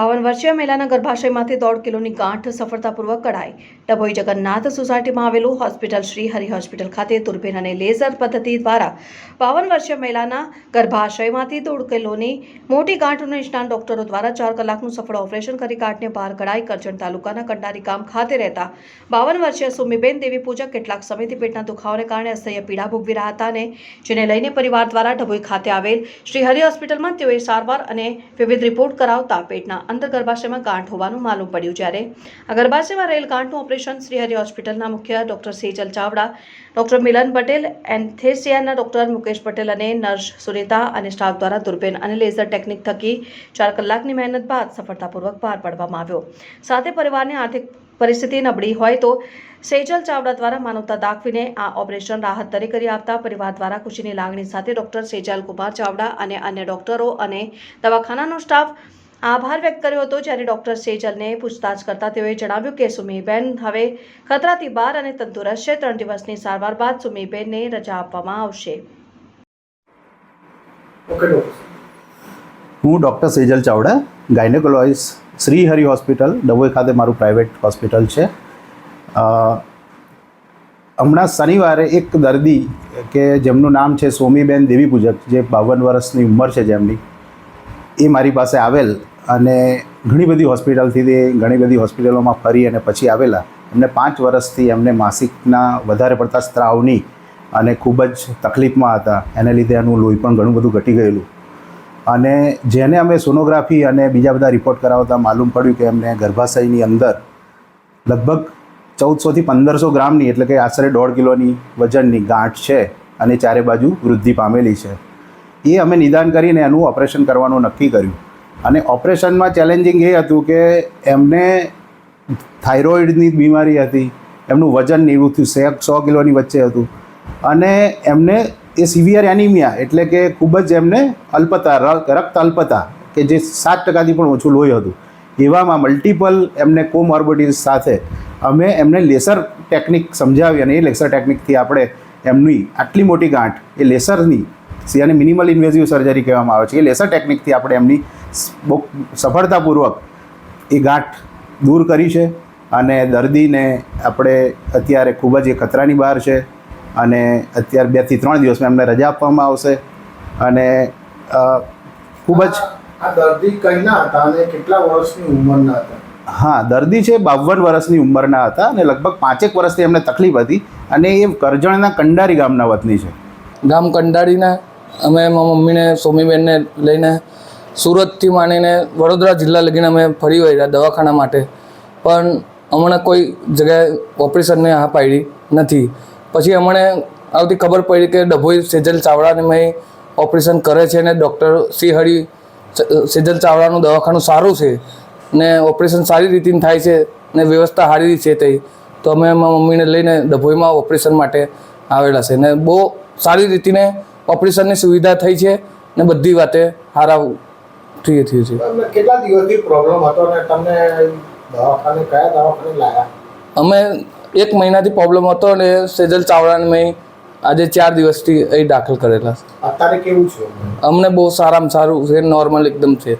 બાવન વર્ષીય મહિલાના ગર્ભાશયમાંથી દોઢ કિલોની ગાંઠ સફળતાપૂર્વક કઢાઈ. ડભોઈ જગન્નાથ સોસાયટીમાં આવેલું હોસ્પિટલ શ્રી હરિ હોસ્પિટલ ખાતે દુર્બીન અને લેઝર પદ્ધતિ દ્વારા બાવન વર્ષીય મહિલાના ગર્ભાશયમાંથી દોઢ કિલોની મોટી ગાંઠનું નિષ્ણાત ડોક્ટરો દ્વારા ચાર કલાકનું સફળ ઓપરેશન કરી ગાંઠને બહાર કઢાઈ કરજણ તાલુકાના કંડારી ગામ ખાતે રહેતા બાવન વર્ષીય સુમીબેન દેવી પૂજક કેટલાક સમયથી પેટના દુખાવાને કારણે અસહ્ય પીડા ભોગવી રહ્યા હતા અને જેને લઈને પરિવાર દ્વારા ડભોઈ ખાતે આવેલ શ્રી હરિ હોસ્પિટલમાં તેઓએ સારવાર અને વિવિધ રિપોર્ટ કરાવતા પેટના અંદર ગર્ભાશયમાં ગાંઠ હોવાનું માલુમ પડ્યું જ્યારે આ ગર્ભાશયમાં રહેલ ગાંઠનું ઓપરેશન શ્રીહરિ હોસ્પિટલના મુખ્ય ડોક્ટર સેજલ ચાવડા, ડોક્ટર મિલન પટેલ, એન્થેસિયાના ડોક્ટર મુકેશ પટેલ અને નર્સ સુનિતા અને સ્ટાફ દ્વારા દુર્બીન અને લેઝર ટેકનિક થકી ચાર કલાકની મહેનત બાદ સફળતાપૂર્વક બહાર પાડવામાં આવ્યો. સાથે પરિવારની આર્થિક પરિસ્થિતિ નબળી હોય તો સેજલ ચાવડા દ્વારા માનવતા દાખવીને આ ઓપરેશન રાહત તરીકે કરી આપતા પરિવાર દ્વારા ખુશીની લાગણી સાથે ડોક્ટર સેજલ કુમાર ચાવડા અને અન્ય ડોક્ટરો અને દવાખાનાનો સ્ટાફ આભાર વ્યક્ત કર્યો હતો જ્યારે ડોક્ટર સેજલને પૂછતાછ કરતા તેઓએ જણાવ્યું કે સુમીબેન હવે ખતરાથી બહાર અને તંદુરસ્ત છે. ત્રણ દિવસની સારવાર બાદ સુમીબેનને રજા આપવામાં આવશે. હું doctor Sejal Chavda gynaecologist Shri Hari hospital Dabhoi ખાતે મારું પ્રાઇવેટ હોસ્પિટલ છે. હમણાં શનિવારે એક દર્દી કે જેમનું નામ છે સોમીબેન દેવી પૂજક જે બાવન વર્ષની ઉંમર છે જેમની એ મારી પાસે આવેલ અને ઘણી બધી હોસ્પિટલથી તે ઘણી બધી હોસ્પિટલોમાં ફરી અને પછી આવેલા. એમને પાંચ વર્ષથી એમને માસિકના વધારે પડતા સ્ત્રાવની અને ખૂબ જ તકલીફમાં હતા. એને લીધે એનું લોહી પણ ઘણું બધું ઘટી ગયેલું. અને જેને અમે સોનોગ્રાફી અને બીજા બધા રિપોર્ટ કરાવતા માલુમ પડ્યું કે એમને ગર્ભાશયની અંદર લગભગ ચૌદસોથી પંદરસો ગ્રામની એટલે કે આશરે દોઢ કિલોની વજનની ગાંઠ છે અને ચારે બાજુ વૃદ્ધિ પામેલી છે. એ અમે નિદાન કરીને એનું ઓપરેશન કરવાનું નક્કી કર્યું. અને ઓપરેશનમાં ચેલેન્જિંગ એ હતું કે એમને થાઇરોઇડની બીમારી હતી, એમનું વજન નેવું થયું, સે, સો કિલોની વચ્ચે હતું. અને એમને એ સિવિયર એનિમિયા એટલે કે ખૂબ જ એમને અલ્પતા રક્ત અલ્પતા, કે જે સાત ટકાથી પણ ઓછું લોહી હતું. એવામાં મલ્ટિપલ એમને કોમોર્બિડીઝ સાથે અમે એમને લેસર ટેકનિક સમજાવી અને એ લેસર ટેકનિકથી આપણે એમની આટલી મોટી ગાંઠ એ લેસરની અને મિનિમલ ઇન્વેઝિવ સર્જરી કહેવામાં આવે છે. એ લેસર ટેકનિકથી આપણે એમની બહુ સફળતાપૂર્વક એ ગાંઠ દૂર કરી છે અને દર્દીને આપણે અત્યારે ખૂબ જ એ ખતરાની બહાર છે અને અત્યારે બેથી ત્રણ દિવસમાં એમને રજા આપવામાં આવશે અને ખૂબ જ આ દર્દી કઈના હતા અને કેટલા વર્ષની ઉંમરના હતા? હા દર્દી છે બાવન વર્ષની ઉંમરના હતા અને લગભગ પાંચેક વર્ષથી એમને તકલીફ હતી અને એ કરજણના કંડારી ગામના વતની છે. ગામ કંડારીના અમે મમ્મીને સોમીબેનને લઈને સુરતથી માંડીને વડોદરા જિલ્લા લગીને અમે ફરી વળ્યા દવાખાના માટે. પણ હમણાં કોઈ જગ્યાએ ઓપરેશનને હા પાડી નથી. પછી અમને આવતી ખબર પડી કે ડભોઈ સેજલ ચાવડાને મેં ઓપરેશન કરે છે ને ડૉક્ટર શ્રી હરિ સેજલ ચાવડાનું દવાખાનું સારું છે ને ઓપરેશન સારી રીતે થાય છે ને વ્યવસ્થા સારી છે તે તો અમે એમાં મમ્મીને લઈને ડભોઈમાં ઓપરેશન માટે આવેલા છે ને બહુ સારી રીતેને ઓપરેશનની સુવિધા થઈ છે ને બધી વાતે સારા થઈ થયું છે. કેટલા દિવસથી પ્રોબ્લેમ હતો અને તમને દવાખાને કયા દવાખાને લાયા? અમે એક મહિનાથી પ્રોબ્લેમ હતો ને સેજલ ચાવડાને મેં આજે ચાર દિવસથી અહીં દાખલ કરેલા. અત્યારે કેવું છે? અમને બહુ સારામાં સારું છે નોર્મલ એકદમ છે.